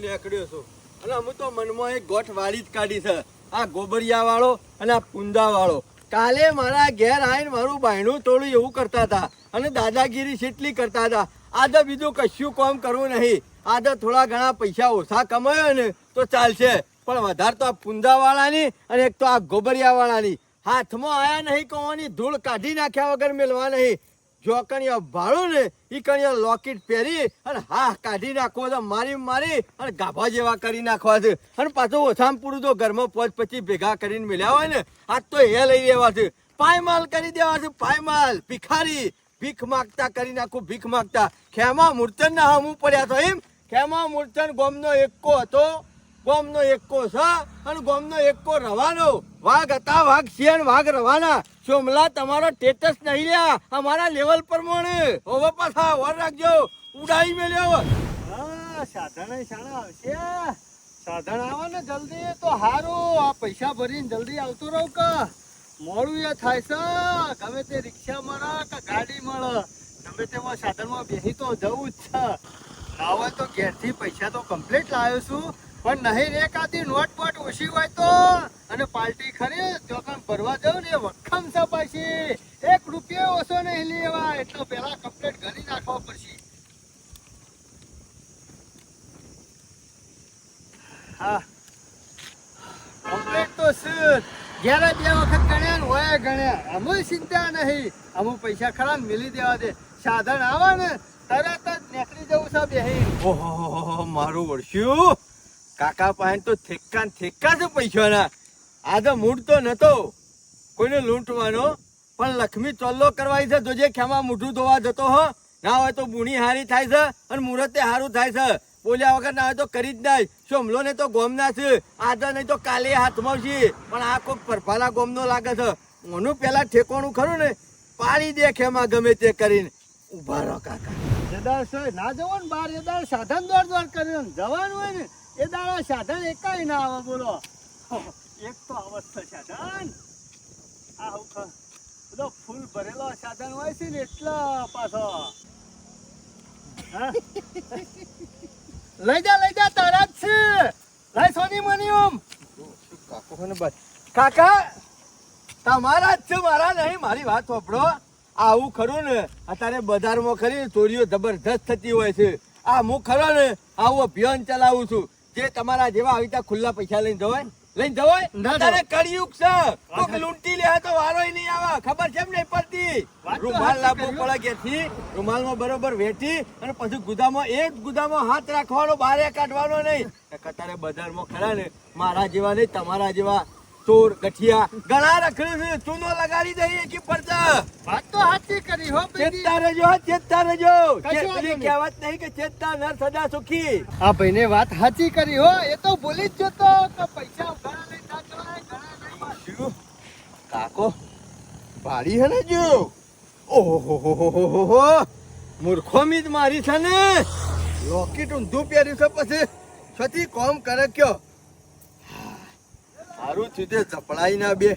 નીકળ્યો છું. અને હું તો મનમાં એક ગોઠ જ કાઢી છે. આ ગોબરિયા અને આ પુંદા કાલે મારા ઘેર આવીને મારું બાયણું તોડું એવું કરતા હતા. અને દાદાગીરી કેટલી કરતા હતા. આજે બીજું કશું કામ કરવું નહીં. આજે થોડા ઘણા પૈસા ઓછા કમાયો ને તો ચાલશે. પણ વધારે તો આ પુંદા વાળાની અને એક તો આ ગોબરિયા વાળાની હાથમાં આયા નહીં કોવાની ધૂળ કાઢી નાખ્યા વગર મેળવા નહીં. જો કણિયા ભાડું ને એ કણિયા લોકેટ પહેરી અને હા કાઢી નાખવો તો મારી મારી અને ગાભા જેવા કરી નાખવા છે. અને પાછું ઓછામાં પૂરું તો ઘરમાં પોચ પછી ભેગા કરીને મેળ્યા હોય ને, આજ તો એ લઈ લેવા છે. પાયમાલ કરી દેવા છે, પાયમાલ, ભિખારી. ભીખ માગતા કરી નાખું, ભીખ માગતા. ખેમા મૂર્તન ના હમું પડ્યા તો એમ, ખેમા મૂર્તન ગોમનો એકો હતો. ગોમનો એકો છે અને ગોમનો એકો રવાનો. વાઘ હતા, વાઘ શિયાળ વાઘ રવાના. સોમલા, તમારો ટેટસ નહીં લ્યા. અમારા લેવલ પ્રમાણે. હવે પાછા વર રાખજો. ઉડાઈ મેલ્યો હા, સાધન શાણા આવશે. સાધન આવે ને જલ્દી, તો હારું. આ પૈસા ભરીને જલ્દી આવતું રહું કે? મોડું એ થાય છે. ગમે તે રિક્ષા મળે કે ગાડી મળે. ગમે તેમાં સાધનમાં બેસી તો જવું જ છે. હોય તો ઘેરથી પૈસા તો કમ્પ્લીટ લાવ્યો છું. પણ નહીં કાતી નોટ બોટ ઓછી હોય તો? અને પાર્ટી ખરી? તો ભરવા જવું ને વખમ છે. પછી એક રૂપિયો ઓછો નહીં લેવા એટલો પેલા કમ્પ્લેટ ઘરી નાખવા પડશે. પૈસા ખરા મિલી દેવા દે. સાધન આવે તરત જ નીકળી જવું મારું વર્ષ્યું. કાકા પાસે તો થેક્કા ને થેક્કા છે પૈસાના. આ તો મૂળ તો નતો. કોઈને લૂંટવાનો. પણ લક્ષ્મી ચોલ્લો કરવાય છે. જોજે ખેમા મૂઠું ધોવા જતો હો. ના હોય તો બુણી હારી થાય છે અને મુહૂર્તે હારું થાય છે. બોલ્યા વગર ના હોય તો કરી જ નાય. સોમલો ને તો ગોમના છે. આજે નહીં તો કાલે હાથમાં છે. પણ આ કોઈક પરફાલા ગોમનો લાગે છે. મનું પેલા ઠેકોણું ખરું ને? પાડી દે ખેમા ગમે તે કરીને. ઊભા રહો કાકા. જદાર ના જવો ને બાર જદાર સાધન દોડ દોડ કરીને જવાનું હોય ને? એ દાડા સાધન એકાય ના આવે, બોલો. એક તો અવસ્થા સાધન. આ હું બધો ફૂલ ભરેલો સાધન હોય છે ને એટલો પાછો. લઈ જા લઈ જા, તારા છે. લઈ સોની મની ઓમ કાકા, તમારા જ છે, મારા નહીં, મારી વાત વાપરો આવું ખરું ને, અત્યારે બજારમાં ખરી ચોરીઓ જબરદસ્ત થતી હોય છે. આ હું ખરો ને, આવું અભિયાન ચલાવું છું. જે તમારા જેવા આવી ત્યાં ખુલ્લા પૈસા લઈને જવાય? લઈને જવાય? તારે કળિયુગ છે. કોક લૂંટી લે તો વારોય નહીં આવે. ખબર છે એમ નહીં પડતી? રૂમાલ લાવવો કે પડે ઘેરથી રૂમાલમાં બરોબર વેઠી અને પછી ગુદામાં એક ગુદામાં હાથ રાખવાનો બારે કાઢવાનો નહીં. કતારે બજારમાં ખરા ને મારા જેવા નહીં તમારા જેવા ચોર ગઠિયા ઘણા રખડે છે. ચૂનો લગાડી દઈએ કે પડતા વાત તો સાચી કરી હો. ચેતતા રહેજો ચેતતા રહેજો. પેલી. કહેવત નહીં કે ચેતતા નર સદા સુખી. આ ભાઈને વાત સાચી કરી હો એ તો ભૂલી જ જતો કે પૈસા ઘણા લઈ ના જવાય, ઘણા નહીં. કાકો ભાડી હે ને જો? ઓહો મૂર્ખો મીજ મારી છે ને. લોકેટ ઊંધું પહેર્યું છે પછી છતી કોમ કરે કયો? સારું થયું તે ચપડાઈ ના બે.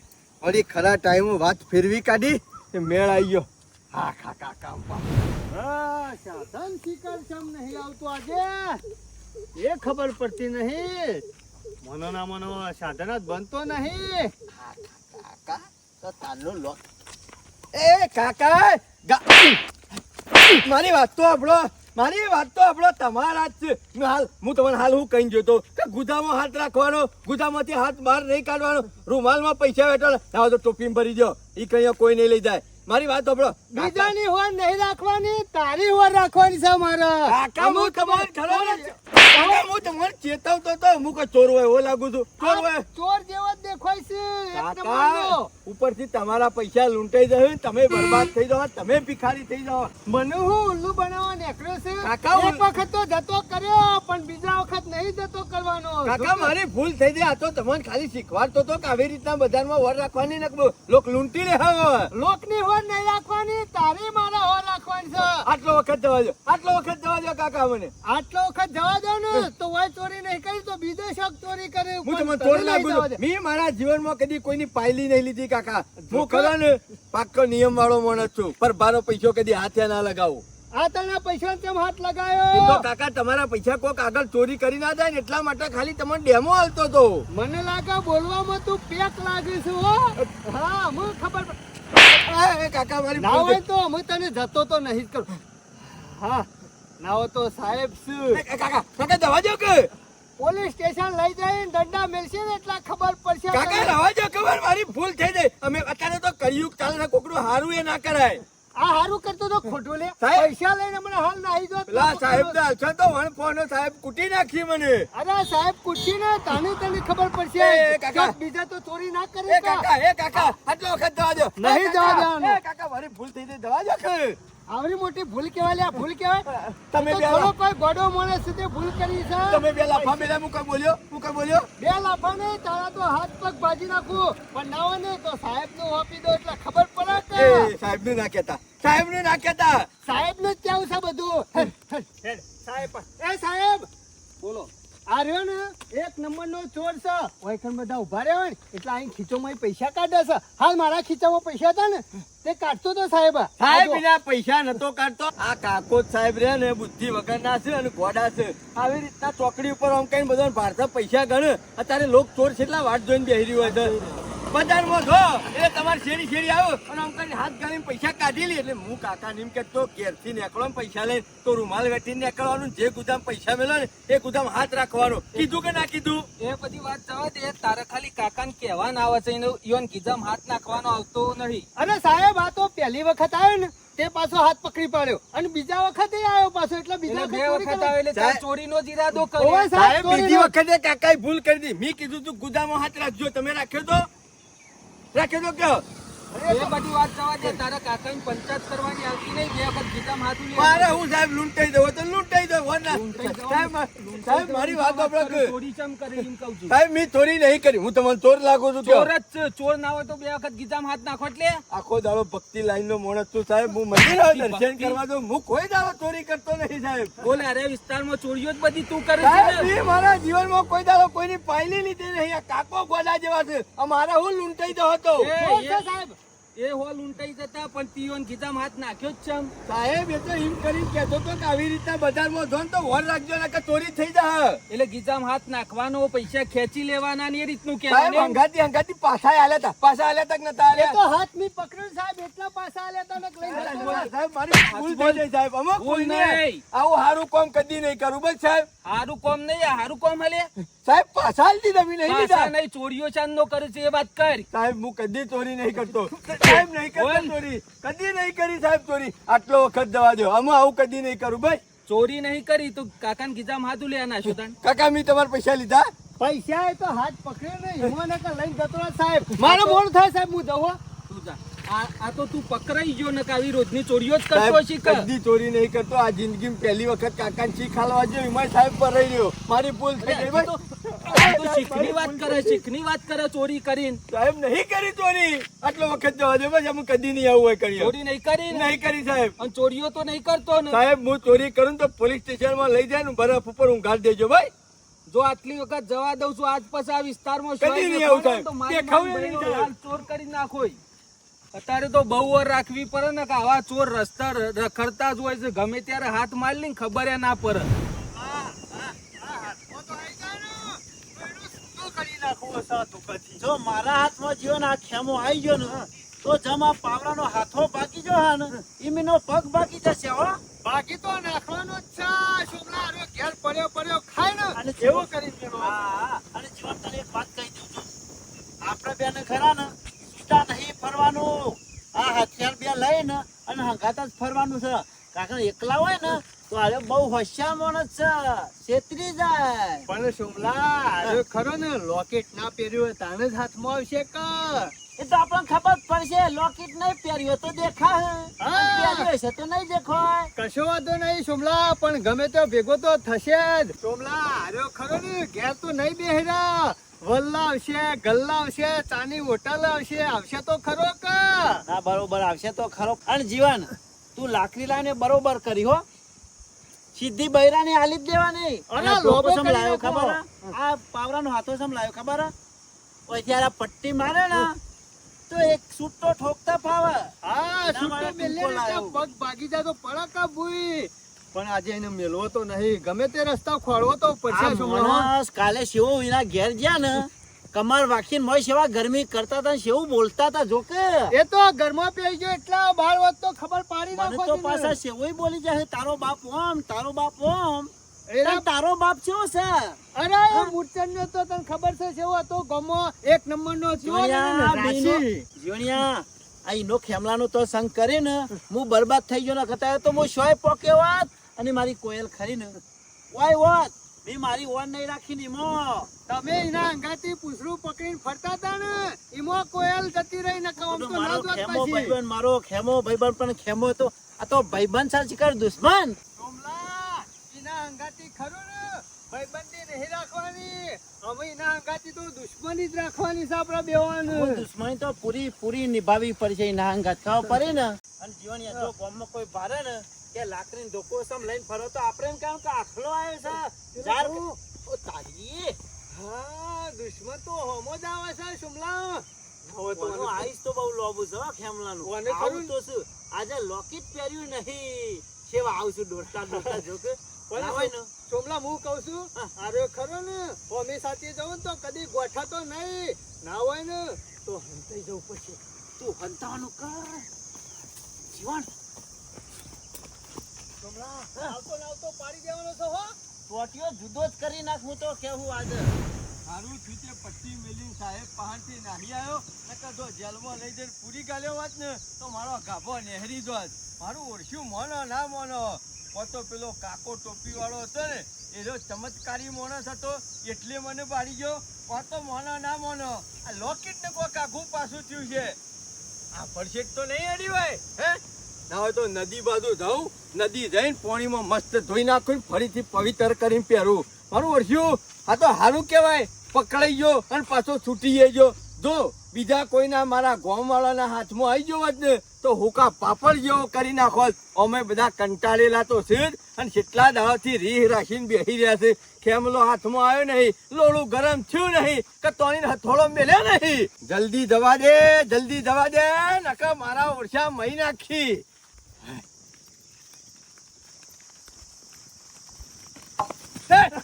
વળી ખરા ટાઈમ વાત ફેરવી કાઢી તે મેળ આવી ગયો. હા કાકા કામ પા હા, સાધન શિકાર કેમ નહીં આવતું આજે. એ ખબર પડતી નહીં. મનો ના મનો સાધન જ બનતો નહીં. કાકા તો તારનો લોક એ કાકા મારી વાત તો આપણો મારી વાત તો આપણો તમારા જ છે. હાલ હું તમને હાલ હું કહી જોતો કે ગુદામાં હાથ રાખવાનો ગુદામાંથી હાથ બહાર નહીં કાઢવાનો રૂમાલમાં પૈસા વેઠવાનો ના તો ટોપીમાં ભરી જાઓ એ કઈ કોઈ નહીં લઈ જાય. મારી વાત તો આપણો બીજાની હોર નહીં રાખવાની તારી હોર રાખવાની છે મારા કાકા હું તમારે ખરો હું તમારે ચેતવતો તો હું કોઈ ચોર હોય એવો લાગુ છું. ચોર હોય. ચોર જેવો દેખાય છે. કાકા ઉપરથી તમારા પૈસા લૂંટાઈ જશે તમે બરબાદ થઈ જાઓ તમે ભિખારી થઈ જાઓ. મને હું ઉલ્લુ બનાવવા નીકળ્યો છે? કાકા, એક વખત તો જતો કર્યો પણ બીજા વખત નહીં જતો કરવાનો. કાકા મારી ભૂલ થઈ ગઈ આ તો તમને ખાલી શીખવાડતો તો કે આવી રીતના બજારમાં વર રાખવાની ને લોક લૂંટી લે હવે. લોકની હોર નહીં રાખવાની તારી મારા હોર રાખવાની છે. આટલો વખત જવા દો આટલો વખત જવા દો કાકા મને. આટલો વખત જવા દો ને તો વય ચોરી નહીં કરી તો બીજો શોખ ચોરી કરે. હું તમને લાગુ. મેં મારા જીવનમાં કદી કોઈની પાયલી નહીં લીધી કાકા. હું ખરો ને પાક્કો નિયમ વાળો માણસ છું પર મારો પૈસો કદી હાથે ના લગાવો. આ તને પૈસા કેમ હાથ લગાયો? તો કાકા તમારા પૈસા કોક આગળ ચોરી કરી ના જાય ને એટલા માટે ખાલી તમને ડેમો હાલતો તો મને લાગે બોલવામાં તું પેક લાગે છે હો. હા હું ખબર કાકા મારી ના હોય તો હું તને જતો તો નહીં જ કરું. હા ના હોય તો સાહેબ શું? કાકા કાકા દવા દો કે? પોલીસ સ્ટેશન લઈ જઈને દંડા મેલશે ને એટલા ખબર પડશે કાકા તને. જો ખબર મારી ભૂલ થઈ જાય. અમે અત્યારે તો કળિયુગ ચાલે ને કોકડું હારું એ ના કરાય. આ હારું કરતો તો ખોટું લે. પૈસા લઈને મને હાલ નાહી દો પેલા સાહેબ ને હાલશો તો વણ ફોનો સાહેબ કૂટી નાખી મને. અરે સાહેબ કુટી ને તાની તને ખબર પડશે. કાકા. બીજા તો ચોરી ના કરે કાકા એ કાકા આટલો વખત દવા દો. નહીં દવા એ કાકા મારી ભૂલ થઈ જાય દવા દો કે આવડી મોટી ભૂલ કહેવાય લે આ ભૂલ કહેવાય. તમે બે થોડો કોઈ ગોડો માણસ છે તે ભૂલ કરી છે. તમે બે લાફા મેલા હું બોલ્યો? હું બોલ્યો? બે લાફા ને તારા તો હાથ પગ ભાજી નાખું. પણ ના હોય ને તો સાહેબનું આપી દો એટલે ખબર પડે કે સાહેબનું ના કહેતા. સાહેબનું ના કહેતા. સાહેબનું જ કેવું છે બધું? હેડ, હેડ, હેડ. સાહેબ. એ સાહેબ! બોલો. આ રહ્યો ને એક નંબર નો ચોર છે. ઓયકન બધા ઊભા રહ્યા હોય ને એટલે અહીં ખીચોમાં પૈસા કાઢે છે. હાલ મારા ખીચામાં પૈસા હતા ને. તે કાઢતો તો સાહેબ. સાહેબ એના પૈસા નતો કાઢતો. આ કાકો જ સાહેબ રે ને બુદ્ધિ વગર ના છે અને ગોડા છે. આવી રીતના ચોકડી ઉપર આમ કઈ બધા ભારત પૈસા ગણે. અત્યારે લોક ચોર એટલા વાટ જોઈને બેહી રહ્યો છે. બજારમાં જો એટલે તમારે શેરી શેરી આવ્યો. અને આમ કરીને હાથ ગાળીને પૈસા કાઢી લે. એટલે હું કાકા નીમ કે તો ઘેરથી નીકળો પૈસા લઈને. તો રૂમાલ વેઠીને નીકળવાનું જે ગુદામ પૈસા મેળો ને એ ગુદામ હાથ રાખવાનો. કીધું કે ના કીધું? એ બધી વાત જવા દે. તારે ખાલી કાકાને કહેવા ના આવે છે. એને ઈવન ગીધામ હાથ નાખવાનો આવતો નહીં. અને સાહેબ આ તો પહેલી વખત આવ્યો ને તે પાછો હાથ પકડી પાડ્યો. અને બીજા વખતે આવ્યો પાછો એટલે બીજા બે વખત આવે એટલે ચોરીનો જીરાદો કર્યો. સાહેબ, બીજી વખતે કાકાએ ભૂલ કરી દી મેં કીધું તું ગુદામાં હાથ રાખજો. તમે રાખ્યો તો? રાખ્યો તો કયો એ બધી વાત જવા દે તારા કાકાની પંચાયત કરવાની આવતી નહીં બે વખત ગીતામાં હાથ ઉલી મારે હું સાહેબ લૂંટાઈ દઉં તો લૂંટાઈ દઉં વરના. સાહેબ સાહેબ મારી વાત સાંભળો ચોરી ચમ કરે એમ કહું છું. સાહેબ મેં ચોરી નહીં કરી. હું તમને ચોર લાગુ છું ચોર જ ચોર ના હોય તો બે વખત ગીતામાં હાથ નાખો એટલે. આખો દાડો ભક્તિ લાઈન નો માણસ છું સાહેબ. હું મંદિર આવું દર્શન કરવા દઉં હું કોઈ દાડો ચોરી કરતો નહીં સાહેબ. બોલે અરે વિસ્તારમાં ચોરીઓ જ બધી તું કરે છે જીવનમાં મારા જીવનમાં કોઈ દાડો કોઈની પાયલી લીધી નહીં. આ કાકો ગોડા જેવા છે. આ મારા હું લૂંટાઈ દો હતો. સાહેબ? એ હોલ ઉંટાઈ જતા પણ તીઓન ગીતામાં હાથ નાખ્યો જ છે સાહેબ એ તો એમ કરી કહેતો તો કે આવી રીતના બજારમાં ધોન તો હોલ રાખજો ને કે ચોરી થઈ જાય એટલે ગીધામ હાથ નાખવાનો પૈસા ખેંચી લેવાના ને એ રીતનું સાહેબ કહેવાનું અંગાતી અંગાતી પાછા આલ્યા હતા પાછા આલ્યા તક નતા આલ્યા તો હાથ મી પકડ્યો સાહેબ એટલા પાછા આલ્યા તા ને સાહેબ મારી ભૂલ થઈ જાય સાહેબ. અમુક કોઈ નહીં. આવું સારું કામ કદી નહીં કરું. બસ સાહેબ હારું કોમ નહીં હારું કોમ હલે. સાહેબ પાછા આલી દીધા નહીં લીધા. નહીં ચોરીઓ ચાંદ નો કરે છે એ વાત કર. સાહેબ હું કદી ચોરી નહીં કરતો. સાહેબ નહીં કરતો ચોરી. કદી નહીં કરી સાહેબ ચોરી. આટલો વખત જવા દો અમે આવું કદી નહીં કરું ભાઈ. ચોરી નહીં કરી તો કાકાને કીધા હાથું લે ના શોધાન. કાકા મેં તમારા પૈસા લીધા? પૈસા એ તો હાથ પકડ્યો ને હિમોને કે લઈને જતો સાહેબ. મારો મોડ થાય સાહેબ હું જવો તું જા. આ તો તું પકડાઈ ગયો ને આવી રોજની ચોરીઓ જ કરતો શીખ કદી ચોરી નહીં કરતો. આ જિંદગીમાં પહેલી વખત કાકાને શીખ હાલવા જોઈએ એમાં સાહેબ પર રહી રહ્યો. મારી ભૂલ થઈ ગઈ. ભાઈ તો શીખની વાત કરે શીખની વાત કરે ચોરી કરીને. સાહેબ નહીં કરી ચોરી. આટલો વખત જવા દે બસ. અમે કદી નહીં આવું હોય કરી ચોરી નહીં કરી નહીં કરી સાહેબ. અને ચોરીઓ તો નહીં કરતો ને? સાહેબ હું ચોરી કરું તો પોલીસ સ્ટેશનમાં લઈ જાય ને બરફ ઉપર ઊંઘાડી દેજો ભાઈ. જો આટલી વખત જવા દઉં છું આજ પછી આ વિસ્તારમાં કદી નહીં આવું સાહેબ. ચોર કરી નાખોય અત્યારે તો બહુ વાર રાખવી પડે ને કે આવા ચોર રસ્તા રખડતા જ હોય છે. ગમે ત્યારે હાથ મારી લઈને ખબર એ ના પડે. જો મારા હાથમાં જીવો ને આ ખેમો આવી ગયો ને તો જમા પાવડાનો હાથો બાકી જો હા ને. ઈમીનો પગ બાકી જશે હો. બાકી તો નાખવાનો જ છે. છોકરા આરો ઘેર પડ્યો પડ્યો ખાય ને. અને જેવો કરી દેવો હા, અને જીવન તને એક વાત કહી દઉં છું. આપણે બેને ખરા ને ફરવાનું? આ હથિયાર બે લઈને અને હંગાતા જ ફરવાનું છે. કાકા એકલા હોય ને, તો આજે બહુ હોશિયાર માણસ છે. છેતરી જાય. પણ સોમલા ખરો ને લોકેટ ના પહેર્યું હોય તાને જ હાથમાં આવશે કે એ તો આપણને ખબર પડશે લોકેટ નહીં પહેર્યો તો દેખાય. છે તો નહીં દેખાય. કશો વાંધો નહીં સોમલા પણ ગમે તે ભેગો તો થશે જ. સોમલા હારો ખરો ને ઘેર તો નહીં બેહરા. વલ્લા આવશે ગલ્લા આવશે ચાની હોટલ આવશે આવશે તો ખરો કે. ના બરોબર આવશે તો ખરો. અને જીવન તું લાકડી લાવીને બરોબર કરી હો. સીધી બૈરાને આલી જ દેવાની. અરે, લોબો સમ લાયો ખબર? આ પાવરાનો હાથો સમ લાયો ખબર? હે? ઓય ત્યારે પટ્ટી મારે ને. તો એક સૂટ ઠોકતા ફાવે. હા છૂટો મેલે પગ ભાગી જાય તો પડકા ભૂઈ? પણ આજે એને મેલવો તો નહીં. ગમે તે રસ્તા ખોળવો તો પછી કાલે શેવો એના ઘેર ગયા ને કમર વાખીને મોય સેવા ગરમી કરતા હતા ને શેવું બોલતા હતા જોકે? એ તો ઘરમાં પેઈ ગયો એટલા બાર વાત તો ખબર પાડી નાખો તો પાછા શેવોય બોલી જાય તારો બાપ ઓમ તારો બાપ ઓમ. તાર તારો બાપ કેવો છે? અરે! એ મૂર્છનનો તો તને ખબર છે કેવો હતો? ગમો એક નંબર નો ને જોણિયા, આ ઈનો ખેમલાનો તો સંગ કરે ને હું બરબાદ થઈ ગયો ને કહેતા તો હું શોય પોકે વાત અને મારી કોયલ ખરી ને. વાય વાત મેં મારી ઓન નહીં રાખી ને એમાં. તમે એના અંગાથી પૂછડું પકડીને ફરતા હતા ને એમાં કોયલ જતી રહી ને કહું તો મારો ખેમો. ભાઈબંધ મારો ખેમો ભાઈબંધ પણ ખેમો તો આ તો ભાઈબંધ સાચી કર દુશ્મન. કમલા, એના ખરું ને? ભાઈબંધી નહીં રાખવાની. અમે એના અંગાથી તો દુશ્મની જ રાખવાની છે આપણા બેવાનું. દુશ્મની તો પૂરી પૂરી નિભાવવી પડશે એના અંગાત. ખાવા પડે ને? અને જીવણીયા જો ગામમાં કોઈ ભારે ને કે લાકડીનો ધોકો સમ લઈને ફરો તો આપણે એમ કેમ કે આખલો આવ્યો છે? ઝાડ ઓ તારી હા દુશ્મન તો હોમો જ આવે છે શુમલા. હવે તો આઈસ તો બહુ લોબુ છે ખેમલાનું. ખરું? તો શું? આજે લોકેટ પહેર્યું નહીં. સેવા આવશું દોડતા દોડતા જો કે પણ ના હોય ને ચોમલા હું કહું છું અરે ખરો ને હોમી સાથે જવું તો કદી ગોઠાતો નહીં. ના હોય ને તો હંતાઈ જવું પડશે. તું હંતાવાનું કર. જીવન. ચોમલા આવતો આવતો પાડી દેવાનો છો હો. ટોટિયો જુદો જ કરી નાખ હું તો કેવું આજે. સારું થયું તે પટ્ટી મેલી સાહેબ પહાડથી નાહી આવ્યો. નકર જો જેલમાં લઈ જઈને પૂરી ગાલ્યો હોત ને તો મારો ગાભો નહેરી જોત. મારું ઓળખ્યું મોનો ના મોનો. પોતો પેલો કાકો ટોપી વાળો હતો ને એનો ચમત્કારી માણસ હતો, એટલે મને પાડી ગયો. પોતો મોનો ના મોનો. આ લોકેટ ને કોક આઘું પાછું થયું છે. આ પરસેટ તો નહીં અડી હોય, હે? ના હોય તો નદી બાજુ જાઉં, નદી જઈને પાણીમાં મસ્ત ધોઈ નાખું ફરીથી પવિત્ર કરીને પહેરું. મારું વર્ષ્યું આ તો સારું કહેવાય. પકડાઈ ગયો અને પાછો છૂટી ગયો. જો બીજા કોઈના મારા ગોમવાળાના હાથમાં આવી જવો જ ને, તો હુકા પાપડ જેવો કરી નાખો અમે બધા કંટાળેલા તો છે જ અને કેટલા દાવાથી રીહ રાખીને બેસી રહ્યા છે. ખેમલો હાથમાં આવ્યો નહીં લોડું ગરમ થયું નહીં, કે તોની હથોડો મેલ્યો નહીં. જલ્દી દવા દે, જલ્દી દવા દે નકા મારા ઓરછા મહી નાખી એ, એ, એ, એ, એ, એ, મારી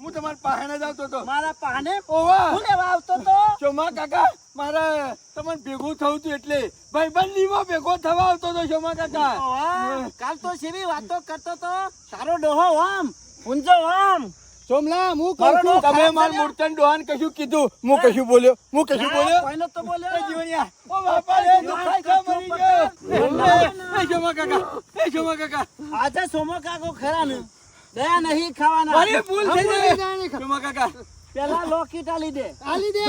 હું તમારા આવતો તો કાકા મારે તમને ભેગું થવું હતું એટલે ભાઈબંધીમાં ભેગો થવા આવતો તો શોમા કાકા કાલ તો સેવી વાતો કરતો તો સારો ડોહો આમ ઊંઝો આમ સોમલા હું કહું છું તમે માર મૂર્તન ડોહાન કશું કીધું હું કશું બોલ્યો હું કશું બોલ્યો કોઈનો તો એ બોલ્યો જીવણિયા, ઓ બાપા રે, દુખાય છે, મરી ગયો. એ, એ, કાકા, એ, શોમા કાકા. આજે સોમો કાકો ખરા ને દયા નહીં ખાવાના મારી ભૂલ થઈ ગઈ. જાણે કાકા, પેલા લોકેટ આલી દે આલી દે,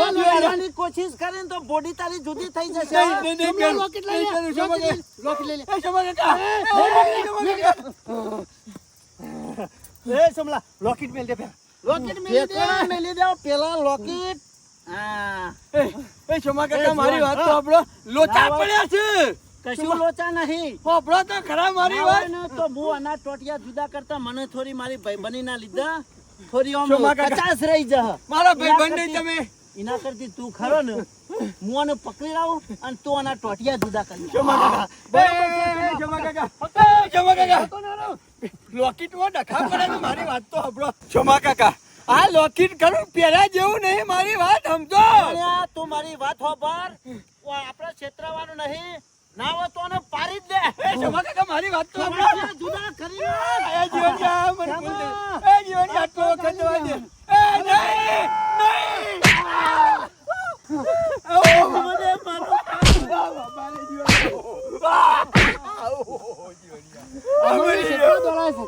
કોશિશ કરે તો બોડી તારી જુદી થઈ જશે નહીં, નહીં, નહીં, સોમલા લઈ લે પહેરું, શોમા લોકેટ કાકા. લઈ લે, લોકેટ લઈ લે એ, શોમા કાકા. એ, શોમા કાકા. એ સોમલા લોકેટ મેલ દે પેલા. લોકેટ મેલ દે. પેલા મેલી પેલા લોકેટ હા. એ, એ, કાકા, મારી વાત તો સાંભળો. લોચા પડ્યા છે. કશું લોચા નહીં. પોપડો તો ખરા મારી હોય વાત તો હું આના ટોટિયા જુદા કરતા મને થોડી મારી ભાઈબંધી ના લીધા. થોડી ઓમ શોમા કાકા. રહી જા મારા ભાઈબંધને તમે એના કરતી તું ખરો ને હું આને પકડી લાવું અને તું આના ટોટિયા જુદા કરી જમા કાકા. શોમા કાકા. શોમા કાકા. લોકેટમાં ડખા પડે ને મારી વાત તો સાંભળો. જમા કાકા. આ લોકેટ કરું પેલા જેવું નહીં મારી વાત સમજો. તું મારી વાત હોભર ઓ આપણા ક્ષેત્રવાનું નહીં. ના હોય તો આને જ દે. એ કાકા મારી વાત તો સાંભળો. જુદા કરી નાખ. એ જીવનયા, મને એ જીવનયા, આટલો વખત જવા દે. એ નહીં,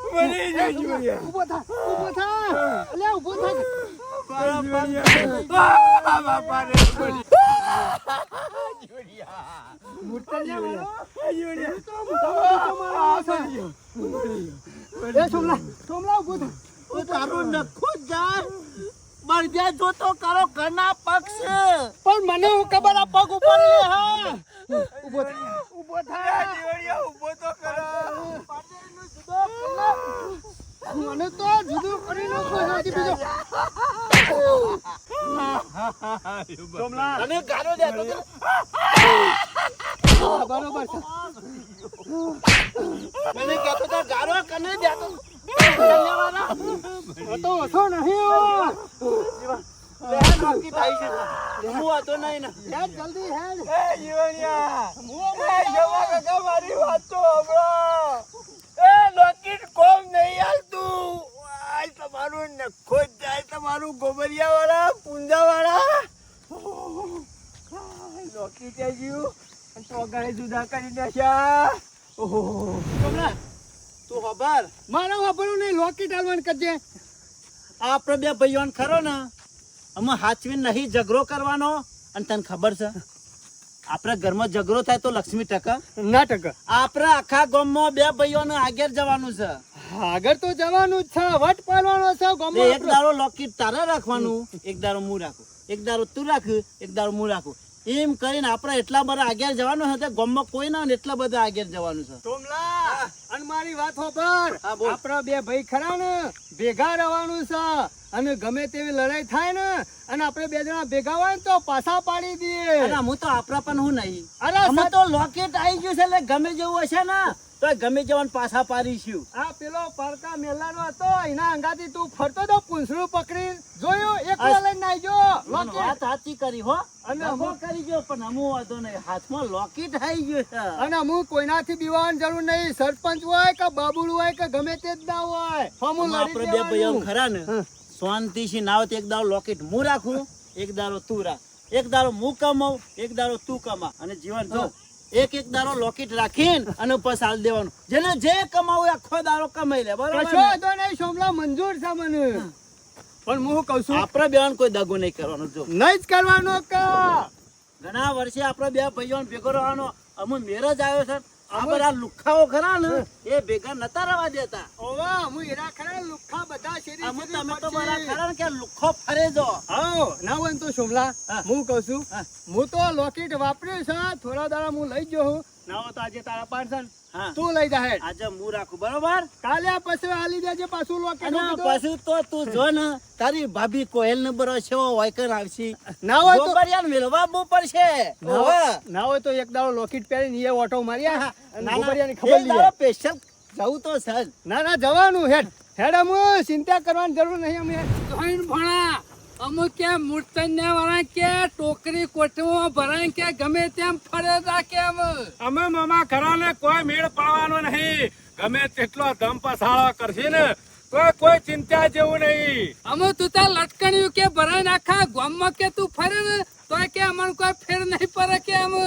ઊભો થા ઊભો થા અલ્યા ઊભો થા બાપા રે, મરી. જીવનયા. મારો એ તો મારો ગયો. એ સોમલા સોમલા ઊભો થા ઓ તારું નખું જ બળદિયા જોતો કરો ઘરના પક્ષ. પણ મને હું ખબર આ પગ ઉપર હા? ઊભો ઊભો થા. જીવડિયા ઊભો તો કરો. મને તો જુદું કરી નાખો હાજી બીજો. ગારો કને દેતો ઓછો નહીં નહીં હેડ જલ્દી હેડ. એ જીવણિયા. એ જવા કાકા મારી વાત તો હમણાં એ લોકેટ કોમ નહીં હાલતું. આય તમારું નખો જાય તમારું ગોબરિયા વાળા પુંજા વાળા લોકી ત્યાં ગયું અને તો ગાય જુદા કરી નાખ્યા. ઓહો. કમલા, તું ખબર મારા વાપરવું નહીં લોકીટ આલવાન કરજે. આપણે બે ભાઈઓને ખરો ને અમે હાચવીને નહીં ઝઘડો કરવાનો. અને તને ખબર છે? આપણા ઘરમાં ઝઘડો થાય તો લક્ષ્મી ટકા. નાટક આપણા આખા ગામમાં બે ભાઈઓને આગળ જવાનું છે. આગળ તો જવાનું જ છે. વટ પાડવાનો છે ગામમાં એક દારો લોકેટ તારા રાખવાનું એક દારો હું રાખું. એક દારો તું રાખ એક દારો હું રાખું. એમ કરીને આપણે એટલા બધા આગળ જવાનું છે ગામમાં કોઈ ના ને એટલા બધા આગળ જવાનું છે. તોમલા અને મારી વાત હોબર આપણા બે ભાઈ ખરા ને ભેગા રહેવાનું છે. અને ગમે તેવી લડાઈ થાય ને અને આપણે બે જણા ભેગા હોય ને તો પાછા પાડી દઈએ. અરે હું તો આપણા પણ હું નહીં. અરે અમે તો લોકેટ આવી ગયું છે એટલે ગમે જેવું હશે ને તો ગમે જવાનું પાછા પાડીશું આ પેલો પરકા મેલાનો હતો એના અંગાથી તું ફરતો તો પૂંછડું પકડી જોયું એક લઈને નાઈ જો લોકેટ વાત સાચી કરી હો. અને હું કરી ગયો પણ અમુ વાંધો નહીં. હાથમાં લોકેટ આવી ગયું છે. અને હું કોઈનાથી બીવાની જરૂર નહીં. સરપંચ હોય કે બાબુડું હોય કે ગમે તે જ ના હોય. હમું આપણે બે ભાઈઓ. ખરા ને. હમ. શાંતિથી ના હોય એક દારો લોકેટ હું રાખું એક દારો તું રાખ. એક દારો હું કમાવ એક દારો તું કમા. અને જીવન જો એક એક દારો લોકેટ રાખીને અને ઉપર સાલ દેવાનું. જેને જે કમાવું આખો દારો કમાઈ લે બરોબર કશો? નહીં સોમલા મંજૂર છે મને. પણ હું કઉ છું? આપણે બેન કોઈ દગો નહીં કરવાનો જો. નહીં જ કરવાનો કા. ઘણા વર્ષે આપણે બે ભાઈઓ ભેગો રહેવાનો અમે મેરેજ આવ્યો છે આ બધા લુખાઓ ખરા ને એ ભેગા નતા રહેવા દેતા. ઓવા હું એરા ખરા લુખ્ખા બધા શેરી અમે શેરી તમે તો મારા ખરા કે લુખો ફરે જો. હાઉ, ના હોય તો સોમલા હું. કહું છું હું. તો લોકેટ વાપર્યું છે થોડા દાડા હું લઈ ગયો હું. ના હોય તો આજે તારા પાર્સન તું લઈ જા હેડ. આજે હું રાખું બરોબર? કાલે પછી આલી દેજે પાછું લોકે પછી તો તું જો ને તારી ભાભી કોયલ ને બરો છે વાયકર આવશે. ના હોય તો બરિયાન મેલવા બો પડશે. ના હોય- તો એક દાડો લોકેટ પહેરીને એ ઓટો માર્યા ના, ના, ગોબરિયાની ખબર દાડો special જવું તો સર ના ના જવાનું હેડ. હેડ અમે ચિંતા કરવાની જરૂર નહીં અમે. જોઈન ભણા. અમુક કે મૂર્તન્ય વાળા કે ટોકરી કોટમાં ભરાય કે ગમે તેમ ફરે રાખે અમે અમે મામા ઘરાને કોઈ મેળ પાડવાનો નહીં. ગમે તેટલો ધમ પસાળો કરશે ને તો કોઈ ચિંતા જેવું નહીં. અમે તું તાર લટકણ્યું કે ભરાય નાખા ગામમાં કે તું ફરે ને તો કે અમને કોઈ ફેર નહીં પડે કે અમે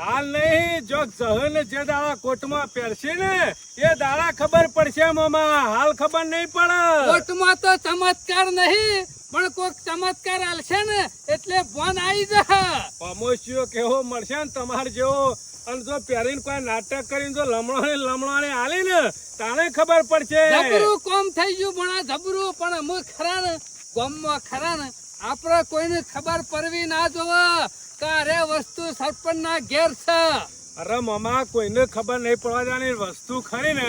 હાલ નહીં જો જહન જે દાડા કોટમાં પહેરશે ને એ દાડા ખબર પડશે મામા હાલ ખબર નહીં પડે કોર્ટમાં તો ચમત્કાર નહીં પણ કોઈક ચમત્કાર આલશે ને એટલે ફોન આવી જા. પમોશિયો કેવો મળશે ને તમાર જેવો. અને જો પહેરીને કોઈ નાટક કરીને જો લમણો ને લમણો ને આલી ને તાણે ખબર પડશે. જબરું કોમ થઈ ગયું ભણા જબરું પણ અમે ખરા ને ગામમાં ખરા ને. આપણે કોઈને ખબર પડવી ના જોવે કે અરે વસ્તુ સરપંચ ના ઘેર છે. અરે મમા કોઈને ખબર નહીં પડવા જાણી વસ્તુ ખરી ને.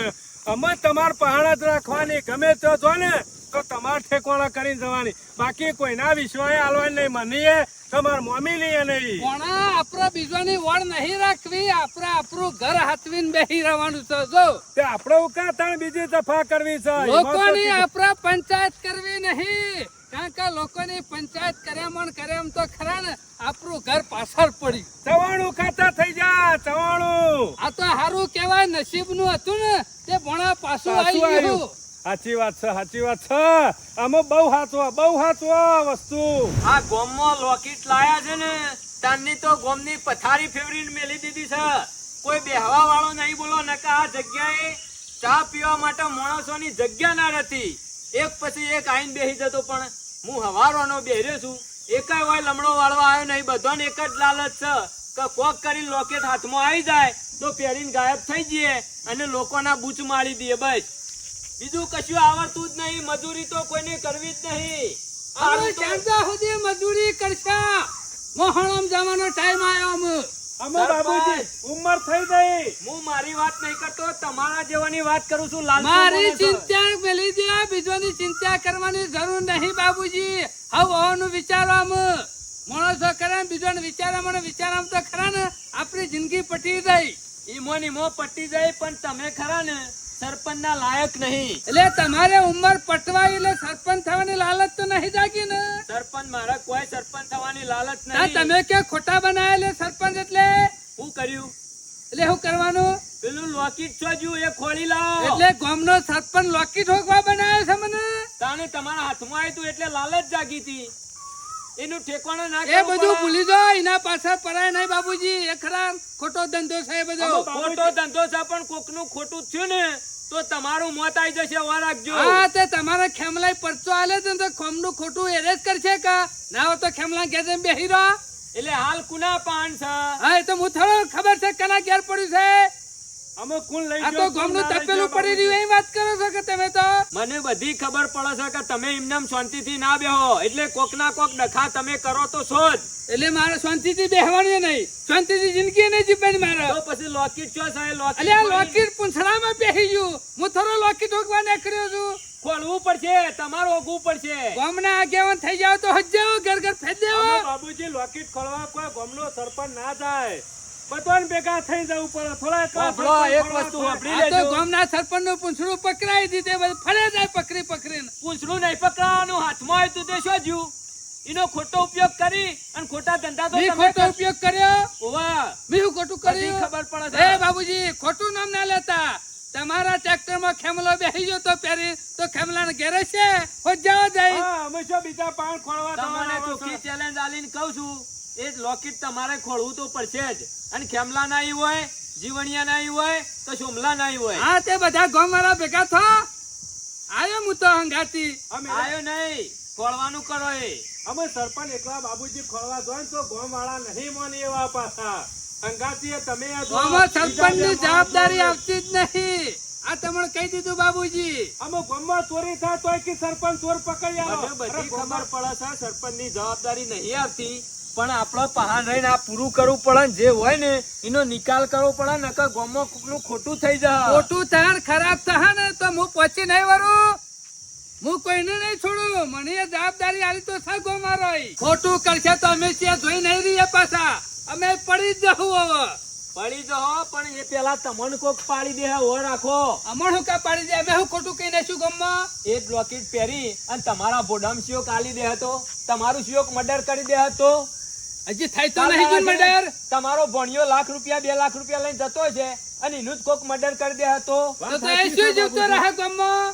અમે તમાર પહાણા જ રાખવાની. ગમે તો જો ને તો તમાર ઠેકોણા કરીને જવાની. બાકી કોઈના વિશ્વાએ હાલવાની નહીં. મનીએ તમાર મમ્મી લઈએ નહીં. પણ આપણે બીજાની વળ નહીં રાખવી. આપણે આપણું ઘર હાથવીને બેહી રહેવાનું છે. જો. તે આપણે ઉકા બીજી દફા કરવી છે. લોકોની આપણે પંચાયત કરવી નહીં. કારણ કે લોકોની પંચાયત કર્યા મણ કર્યા તો ખરા ને આપણું ઘર પાછળ પડ્યું. ચવાણું ખાતા થઈ જા ચવાણું. આ તો સારું કહેવાય નસીબનું હતું ને તે ભણા પાછું આવી. ગયું. સાચી વાત છે સાચી વાત છે. અમે બહુ હાચવા બહુ હાચવા વસ્તુ. આ ગોમમાં લોકેટ લાયા છે ને તાની તો ગોમની પથારી ફેવરીને મેલી દીધી છે. કોઈ બેહવા વાળો નહીં બોલો નકા આ જગ્યાએ ચા પીવા માટે માણસોની જગ્યા ના રહેતી. એક પછી એક આઈન બેહી જતો પણ હું હવારોનો બેરે છું. એકાય હોય લમણો વાળવા આવ્યો નહીં. બધાને એક જ લાલચ છે કે કોક કરીને લોકેટ હાથમાં આવી જાય તો પહેરીને ગાયબ થઈ જઈએ અને લોકોના બૂચ મારી દઈએ બસ. બીજું કશું આવડતું જ નહીં. મજૂરી તો કોઈને કરવી જ નહીં. સુધી મજૂરી કરશા? મોહણમ જવાનો ટાઈમ આવ્યો અમે અમે બાબુજી ઉંમર થઈ ગઈ. હું મારી વાત નહીં કરતો તમારા જેવાની વાત કરું છું લાલચુ મારી ચિંતા મેલી દે બીજોની ચિંતા કરવાની જરૂર નહીં બાબુજી. હવે હોવાનું વિચારો આમ માણસો કરે ને બીજોને વિચારો મને વિચારામ તો ખરા ને આપણી જિંદગી પટી જાય. ઈમો ને ઈમો પટી જાય પણ તમે ખરા ને? સરપંચ ના લાયક નહીં. એટલે તમારે ઉંમર પટવાય એટલે સરપંચ થવાની લાલચ તો નહીં જાગી ને? સરપંચ મારા કોઈ સરપંચ થવાની લાલચ નહીં. તમે કે ખોટા બનાયેલે સરપંચ એટલે? હું કર્યું? એટલે શું કરવાનું? પેલું લોકેટ છોજ્યું એ ખોલી લાવો. એટલે ગામનો સરપંચ લોકેટ ઠોકવા બનાવ્યો છે મને? તાણે તમારા હાથમાં આવ્યું તું એટલે લાલચ જાગી હતી. એનું ઠેકાણું ના એ બધું ભૂલી દો એના પાછળ પરાય નહીં બાબુજી એ ખરા ખોટો ધંધો છે એ બધો. ખોટો ધંધો છે પણ કોકનું ખોટું થયું ને તો તમારું મોત આવી જશે વા રાખજો. હા તે તમારે ખેમલાય પરચો આલે છે તો ખોમનું ખોટું એરેજ કરશે કા? ના હોય તો ખેમલા ઘેર જઈને બેહી રહો. એટલે હાલ કુના પાન છે? હા એ તો હું થોડો ખબર છે કના ઘેર પડ્યું છે? અમે કોણ લઈ આ તો ગામનું તપેલું પડી રહ્યું એ વાત કરો છો કે તમે તો? મને બધી ખબર પડે છે કે તમે એમનામ શાંતિથી ના બેહો. એટલે કોક ના કોક ડખા તમે કરો તો છો જ એટલે મારે શાંતિથી બેહવાનું નહીં. શાંતિથી જિંદગી નહીં જીવવાની મારે. તો પછી લોકેટ છો? સાહેબ લોકેટ એટલે આ લોકેટ પૂંછડામાં બેહી ગયું. હું થોડો લોકેટ ઠોકવા નીકળ્યો છું. ખોલવું પડશે. તમારું ઓગવું પડશે. ગામના આગેવાન થઈ જાવ તો હજાવો ઘર ઘર ફેંદ દેવો બાબુજી લોકેટ ખોલવા કોઈ ગામનો સરપંચ ના જાય. બધાને ભેગા થઈ જવું પડે. થોડા એક એક વસ્તુ વાપરી લેજો. ગામના સરપંચનું પૂંછડું પકડાઈ દીધે. ફરે જાય પકડી પકડીને. પૂંછડું નહીં પકડવાનું. હાથમાં આવ્યું તું શું જ્યું? એનો ખોટો ઉપયોગ કરી અને ખોટા ધંધા તો તમે ખોટો ઉપયોગ કર્યો? ઓવા. મેં શું ખોટું કર્યું? ખબર પડે. એ બાબુજી ખોટું નામ ના લેતા. તમારા ટ્રેક્ટરમાં ખેમલો બેસી ગયો તો પેરી તો ખેમલાને ઘેરે છે જાવ જાય હા, અમે બીજા પાણ ખોળવા તમને તમારા ચોખ્ખી? ચેલેન્જ આલીને કહું છું. એ લોકેટ તમારે ખોલવું તો પડશે જ. અને ખેમલા ના આવ્યું હોય જીવણિયા ના આવ્યું હોય તો સોમલા ના આવ્યું હોય. હા તે બધા ગામ વાળા ભેગા થો. આયો હું તો હંગાતી. આવ્યો નહીં ખોળવાનું કરો એ. અમે સરપંચ એકલા બાબુજી ખોળવા જોઈએ તો ગામ વાળા નહીં માની એવા પાછા. હંગાતી તમે જે માણસો જવાબદારી આવતી જ નહીં. આ તમને કહી દીધું બાબુજી. અમે ગામમાં ચોરી થાય તોય કે સરપંચ ચોર પકડી આવે બધી ખબર પડે છે સરપંચની જવાબદારી નહીં આવતી. પણ આપણે પહાણ રહીને આ પૂરું કરવું પડે ને જે હોય ને એનો નિકાલ કરવો પડે નકર ગોમો કોકનું ખોટું થઈ જાય. ખોટું થાય ખરાબ થાય ને તો હું પહોંચી નહીં વરું હું કોઈને નહીં છોડું. મને જવાબદારી આલી તો સગો મારો ખોટું કરશે તો અમે ત્યાં જોઈ નહીં રહીએ પાછા. અમે પડી જ જવું હવે. પડી જહો પણ એ પેલા તમને કોક પાડી દે હો રાખો. અમણ હું કા પાડી દે? અમે હું ખોટું કહી નાખ્યું ગમમાં? એ જ લોકેટ પહેરી અને તમારા બોડમ શિયોક આલી દે હતો. તમારું શિયોક મર્ડર કરી દે હતો. હજી થઈ તો નહીં મર્ડર તમારો ભણિયો લાખ રૂપિયા બે લાખ રૂપિયા લઈને જતો છે અને એનું જ કોક મર્ડર કરી દે હતો. તો તો એ શું જીવતો રહે ગમમાં?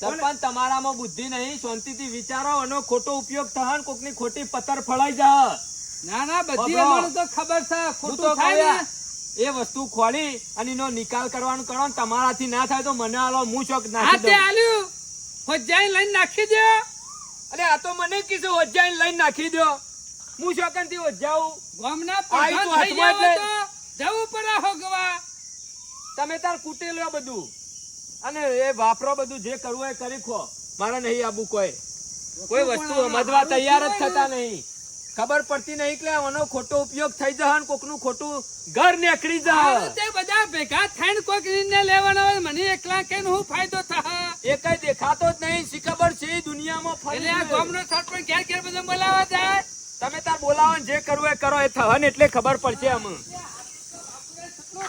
સરપંચ તમારામાં બુદ્ધિ નહીં શાંતિથી વિચારો અને ખોટો ઉપયોગ થાય ને કોકની ખોટી પથ્થર ફળાઈ જા ના ના બધી. તો ખબર છે. ખોટું થાય એ વસ્તુ ખોલી અને એનો નિકાલ કરવાનું કરો ને તમારાથી ના થાય તો મને આલો હું ચોક હા નાખી દઉં. આલ્યું. હોજાઈ લઈને નાખી દો અરે આ તો મને કીધું હોજાઈ લઈને નાખી દો હું ચોકનથી હોજાઉં ગામના પ્રધાન થઈ જાવ તો જવું પડે હોગવા તમે તાર કુટેલો બધું. અને એ વાપરો બધું જે કરવું એ કરી ખો. મારે નહીં આબુ કોઈ. કોઈ વસ્તુ સમજવા તૈયાર જ થતા નહીં. ખબર પડતી નહીં કે આનો ખોટો ઉપયોગ થઈ જાય ને કોકનું ખોટું ઘર નીકળી જાય તે બધા ભેગા થઈને કોઈક ને લેવાનો હોય મને એકલા કે હું ફાયદો થાય એ કઈ દેખાતો જ નહીં. શી ખબર છે દુનિયામાં ફરી એટલે આ. ગામનો સરપંચ ઘેર ઘેર બધા બોલાવા જાય? તમે તાર બોલાવો જે કરવું એ કરો, એ થવા ને એટલે ખબર પડશે આમ.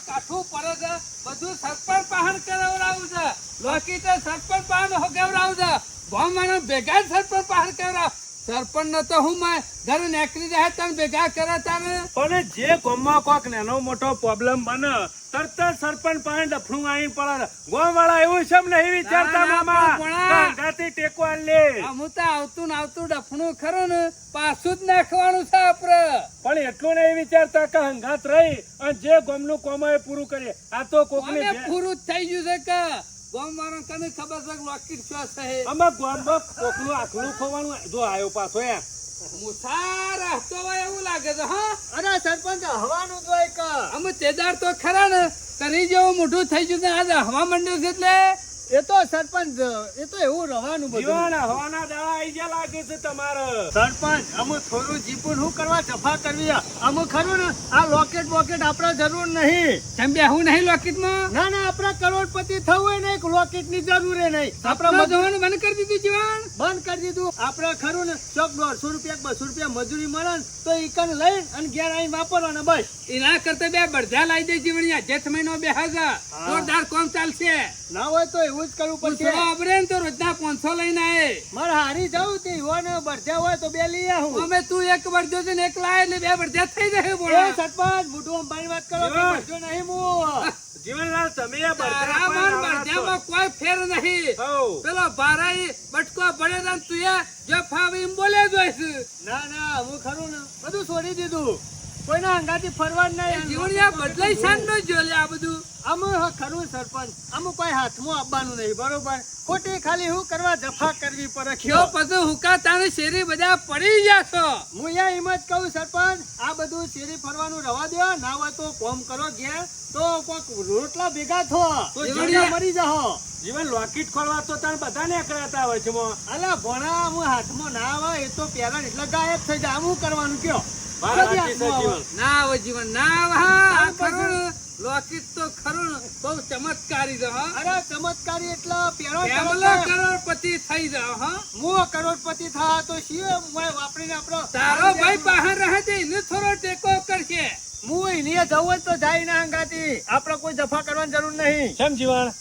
કાઠું પડે છે? બધું સરપંચ પાહણ કરાવડાવું છે. લોકી તો સરપંચ પાહણ હોગાવડાવું છે. ગામવાળા ભેગા સરપંચ પાહણ કરાવ સરપંચ તો હું ઘરે નીકળી જાય તને ભેગા કરે તાને પણ જે ગામમાં કોક નાનો મોટો પ્રોબ્લેમ બને તરત સરપંચ પાસે ડફણું આવીને પડે ગામ વાળા એવું સમ નહીં વિચારતા ના, ના, મામા? પણ ટેકો લે. તો આવતું ને આવતું ડફણું ખરું ને પાછું જ નાખવાનું છે આપડે. પણ એટલું નહીં વિચારતા કે હંગાત રહી અને જે ગોમનું કોમ એ પૂરું કરીએ. આ તો કોકને પૂરું જ થઈ ગયું છે કે? ગામવાળાને કને ખબર છે લોકેટ શું છે? અમે ગામમાં કોકનું આખલું ખોવાનું જો આવ્યો પાછો એ મુસાર રહેતો હોય એવું લાગે છે હા? અરે સરપંચ હવાનું જ હોય કે અમે તેદાર તો ખરા ને કરી જેવું મોઢું થઈ ગયું આજે હવા મંડ્યું છે એટલે? એ તો સરપંચ એ તો એવું રવાનું બધું. હવાના દાડા ગયા લાગે છે તમારે. સરપંચ અમુ થોડું જીપું શું કરવા જફા કરવી? અમુ ખરું ને આ લોકેટ બોકેટ આપણે જરૂર નહીં. કેમ બેહું નહીં લોકેટમાં ના ના આપણે કરોડપતિ થવું હોય ને એક લોકેટની જરૂર નહીં. આપણે આપણે બંધ કરી દીધું જીવન? બંધ કરી દીધું. આપણે ખરું ને ચોક દોઢસો રૂપિયા બસો રૂપિયા મજૂરી મળે ને તો ઈકન લઈ અને ઘેર આવીને વાપરવાના બસ. એના કરતા બે બળધા લાવી દે જીવણિયા જેઠ મહિનો બે હાજર. જોરદાર કોમ ચાલશે. ના હોય તો એવું જ કરવું પડશે. આપણે ને તો રોજના પાંચસો લઈને આવે મારે હારી જવું તે હોને બરજા હોય તો બે લઈ આવું. અમે તું એક બરજો છે ને એક લાય એટલે બે બરજા થઈ જશે બોલો. સરપંચ મોઢું અંબાની વાત કરો બરજો નહીં હું જીવનલાલ તમે આ બરજા ને કોઈ ફેર નહીં. પેલો ભારાઈ બટકો પડે ને તું એ જો ફાવી બોલે જોઈશ. ના ના હું ખરું ને બધું છોડી દીધું. કોઈના અંગાથી ફરવા નહીં. જીવણિયા બદલાઈ શાન નો જો આ બધું. આમ ખરું સરપંચ. આમ કોઈ હાથમાં આપવાનું નહીં બરોબર? ખોટી ખાલી હું કરવા જફા કરવી પડે કયો પછી હુકા તારે શેરી બધા પડી ગયા હું યા એમ જ કહું સરપંચ આ બધું શેરી ફરવાનું રવા દો ના હોય તો કોમ કરો ઘેર. તો કોક રોટલા ભેગા થો. તો જીવણિયા- મરી જાહો. જીવન લોકેટ ખોલવા તો તને બધા ને અકળાતા હોય છે. અલા ભણા હું હાથમાં ના આવે એ તો પહેલા એટલે ગાયબ થઈ જાય. આમ હું કરવાનું કયો? ના આવે જીવન. ના આવે હા આ તાર ખરું. ને, લોકેટ તો ખરું. બહુ ચમત્કારી છે અરે ચમત્કારી એટલે પહેલો કરોડપતિ. થઈ જાવ હા. હું કરોડપતિ થા તો શિવ વાપરીને આપણો તારો ભાઈ બહાર રહે છે એને થોડો ટેકો કરશે. હું એની જવું તો જાય ના હંગાતી આપણે કોઈ જફા કરવાની જરૂર નહીં. કેમ જીવન?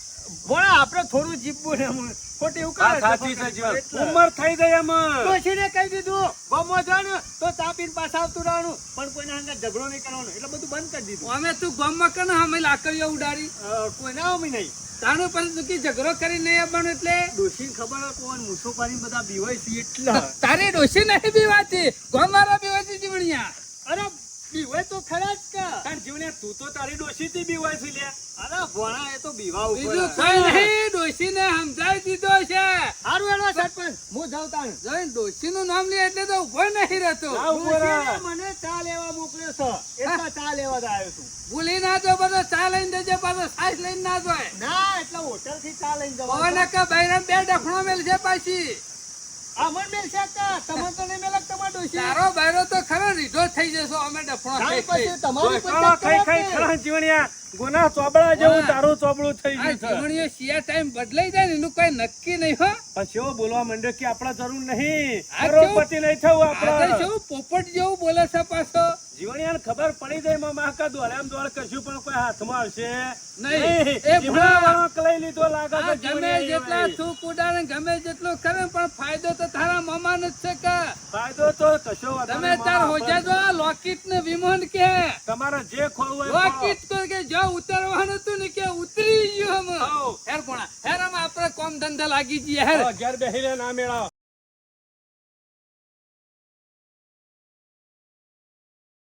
આપડે આપણે થોડું જીવવું ને. ખોટી એવું સાચી છે જીવન એટલે. ઉંમર થઈ ગઈ એમાં. ડોશીને કહી દીધું. ગમો જો તો તાપીને પાછા આવતું રહેવાનું. પણ કોઈના હંગાત ઝઘડો નહીં કરવાનો. એટલે બધું બંધ કરી દીધું. અમે તું ગામમાં કને અમે લાકડીઓ ઉડાડી. કોઈના અમે નહીં. તાનું પણ તું ઝઘડો કરી નહીં આવવાનું એટલે? ડોશી ખબર કોણ મૂછો બધા બીવાય છે એટલે. તારી ડોશી નહીં બીવાતી. ગામારા બીવાતી જીવણિયા. અરે બીવાય તો ખરા જ કે. તાર જીવને તું તો તારી ડોશીથી થી બીવાય છે લ્યા. અરે ભોણા એ તો બીવા ઉપર બીજું કઈ નહીં ડોશીને સમજાવી દીધો છે. હારું એનો સરપંચ. હું જાઉં તાણ. જોઈને ડોશીનું નામ લે એટલે તો ઊભો નહીં રહેતો. ના મને ચા લેવા મોકલ્યો છે. એટલે ચા લેવા જ આવ્યો છું. ભૂલી ના જો બધો ચા લઈને દેજે પાછો સાસ લઈને ના જોય. ના એટલે હોટલથી ચા લઈને જવા પવન કે બહેરામ બે ડખણો મેલ છે પાછી. અમન મેલ છે કા તમને તો નહીં મેલક તમાર ડોશી? તારો બૈરો તો ખરો રીઢો થઈ જશો અમે ડફણો ખાઈ. પછી તમારી પર ખાઈ ખાઈ ખરા જીવણિયા ગુના ચોબળા જેવું. તારું ચોબળું થઈ ગયું છે. જીવણીઓ શિયા ટાઈમ બદલાઈ જાય ને એનું કોઈ નક્કી નહીં હો. પછી એવો બોલવા માંડ્યો કે આપણા જરૂર નહીં. કરોડપતિ નહીં થવું આપણે. પોપટ જેવું બોલે છે પાછો. જીવણિયાને ખબર પડી જાય માં માકા દોડ્યામ દોડ કશું પણ કોઈ હાથમાં આવશે નહીં. એ જીવડા ભણા. વાળો લઈ લીધો લાગે છે ગમે જેટલા. થૂક ઉડાડે ગમે જેટલો કરે પણ ફાયદો તો તારા મામાનો જ છે કે. ફાયદો તો કશો તમે તાર હોજા જો લોકેટ ને વિમાન કે તમારે જે એ લોકેટ તો કે જો ઉતરવાનું હતું ને કે ઉતરી ગયો હમ હેર કોણા હેર અમે આપણે કોમ ધંધા લાગી જઈએ હેર. ઘેર બેહીને ના મેળાવો.